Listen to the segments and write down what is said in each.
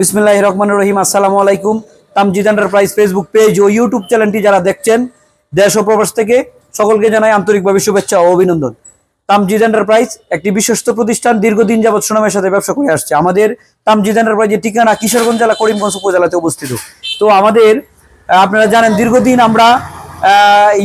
বিসমিল্লাহ রহমান রহিম, আসসালামু আলাইকুম। তামজিদ এন্টারপ্রাইজ ফেসবুক পেজ ও ইউটিউব চ্যানেলটি যারা দেখছেন, দেশ ও প্রবাস থেকে সকলকে জানাই আন্তরিকভাবে শুভেচ্ছা ও অভিনন্দন। তামজিদ এন্টারপ্রাইজ একটি বিশ্বস্ত প্রতিষ্ঠান, দীর্ঘদিন যাবৎ সুনামের সাথে ব্যবসা করে আসছে। আমাদের তামজিদ এন্টারপ্রাইজের ঠিকানা কিশোরগঞ্জ জেলা করিমগঞ্জ উপজেলাতে অবস্থিত। তো আমাদের আপনারা জানেন, দীর্ঘদিন আমরা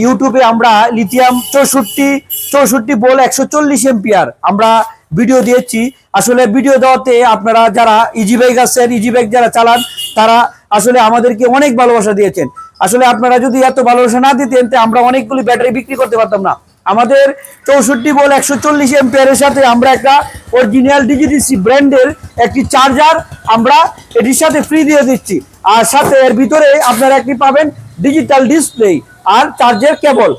ইউটিউবে আমরা লিথিয়াম চৌষট্টি চৌষট্টি বল একশো চল্লিশ এম্পিয়ার আমরা ভিডিও দিয়েছি। আসলে ভিডিও দেওয়াতে আপনারা যারা ইজি বাইক আছেন ইজি বাইক যারা চালান, তারা আসলে আমাদেরকে অনেক ভালোবাসা দিয়েছেন। আসলে আপনারা যদি এত ভালোবাসা না দিতেন, তো আমরা অনেকগুলি ব্যাটারি বিক্রি করতে পারতাম না। আমাদের চৌষট্টি বল একশো চল্লিশ এম্পিয়ারের সাথে আমরা একটা অরিজিনাল ডিজিডিসি ব্র্যান্ডের একটি চার্জার আমরা এটির সাথে ফ্রি দিয়ে দিচ্ছি। আর সাথে এর ভিতরে আপনারা একটি পাবেন ডিজিটাল ডিসপ্লে আর চার্জের কেবল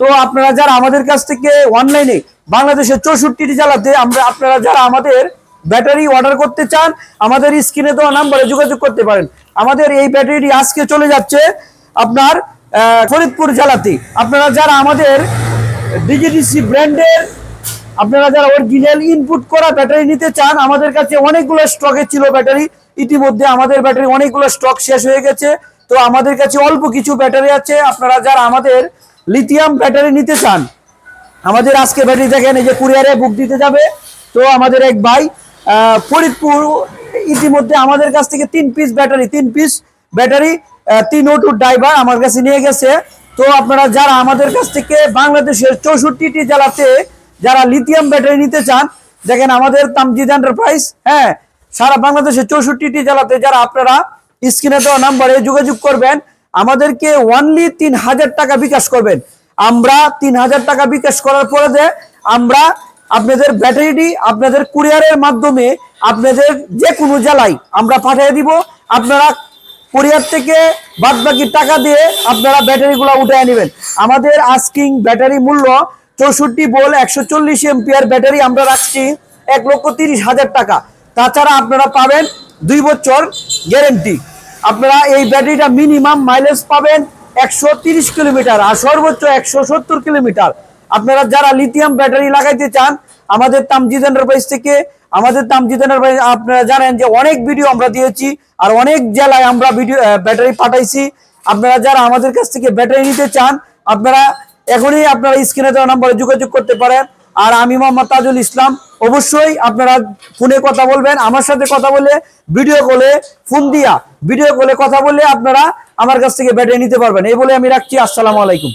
তো আপনারা যারা আমাদের কাছ থেকে অনলাইনে বাংলাদেশের চৌষট্টি জেলাতে আমরা আপনারা যারা আমাদের ব্যাটারি অর্ডার করতে চান, আমাদের স্ক্রিনে দেওয়া নাম্বারে যোগাযোগ করতে পারেন। আমাদের এই ব্যাটারিটি আজকে চলে যাচ্ছে আপনার ফরিদপুর জেলাতে। আপনারা যারা আমাদের ডিজিডিসি ব্র্যান্ডের, আপনারা যারা অরিজিনাল ইনপুট করা ব্যাটারি নিতে চান, আমাদের কাছে অনেকগুলো স্টকে ছিল ব্যাটারি। ইতিমধ্যে আমাদের ব্যাটারি অনেকগুলো স্টক শেষ হয়ে গেছে। তো আমাদের কাছে অল্প কিছু ব্যাটারি আছে। আপনারা যারা আমাদের লিথিয়াম ব্যাটারি নিতে চান। আমাদের আজকে ব্যাটারি দেখেন, এই যে কুরিয়ারে বুক দিতে যাবে। তো আমাদের এক ভাই ফরিদপুর, ইতিমধ্যে আমাদের কাছ থেকে তিন পিস ব্যাটারি তিন পিস ব্যাটারি তিন ও টু ড্রাইভার আমার কাছে নিয়ে গেছে। তো আপনারা যারা আমাদের কাছ থেকে বাংলাদেশের চৌষট্টিটি জেলাতে যারা লিথিয়াম ব্যাটারি নিতে চান, দেখেন আমাদের তামজিদ এন্টারপ্রাইজ হ্যাঁ সারা বাংলাদেশের চৌষট্টিটি জেলাতে যারা আপনারা স্ক্রিনে দেওয়া নাম্বারে যোগাযোগ করবেন আমাদেরকে ওয়ানলি তিন হাজার টাকা বিকাশ করবেন। আমরা তিন হাজার টাকা বিকাশ করার পরে যে আমরা আপনাদের ব্যাটারিটি আপনাদের কুরিয়ারের মাধ্যমে আপনাদের যে কোনো জেলায় আমরা পাঠিয়ে দিব। আপনারা কুরিয়ার থেকে বাদ বাকি টাকা দিয়ে আপনারা ব্যাটারিগুলো উঠে নেবেন। আমাদের আস্কিং ব্যাটারি মূল্য চৌষট্টি বল একশো চল্লিশ এমপিআর ব্যাটারি আমরা রাখছি এক লক্ষ তিরিশ হাজার টাকা। তাছাড়া আপনারা পাবেন দুই বছর গ্যারেন্টি আপনারা এই ব্যাটারিটা মিনিমাম মাইলেজ পাবেন একশো কিলোমিটার আর সর্বোচ্চ একশো সত্তর কিলোমিটার। আপনারা যারা লিথিয়াম ব্যাটারি লাগাইতে চান, আমাদের তামজিদ এন্টারপ্রাইজ থেকে, আমাদের তামজিদ এন্টারপ্রাইজ আপনারা জানেন যে অনেক ভিডিও আমরা দিয়েছি আর অনেক জেলায় আমরা ভিডিও ব্যাটারি পাঠাইছি। আপনারা যারা আমাদের কাছ থেকে ব্যাটারি নিতে চান, আপনারা এখনই আপনারা স্ক্রিনে দেওয়া নম্বরে যোগাযোগ করতে পারেন। আর আমি মোহাম্মদ তাজুল ইসলাম। অবশ্যই আপনারা ফোনে কথা বলবেন, আমার সাথে কথা বলে ভিডিও কলে ফোন দিয়া ভিডিও কলে কথা বলে আপনারা আমার কাছ থেকে ব্যাটারি নিতে পারবেন। এই বলে আমি রাখছি, আসসালামু আলাইকুম।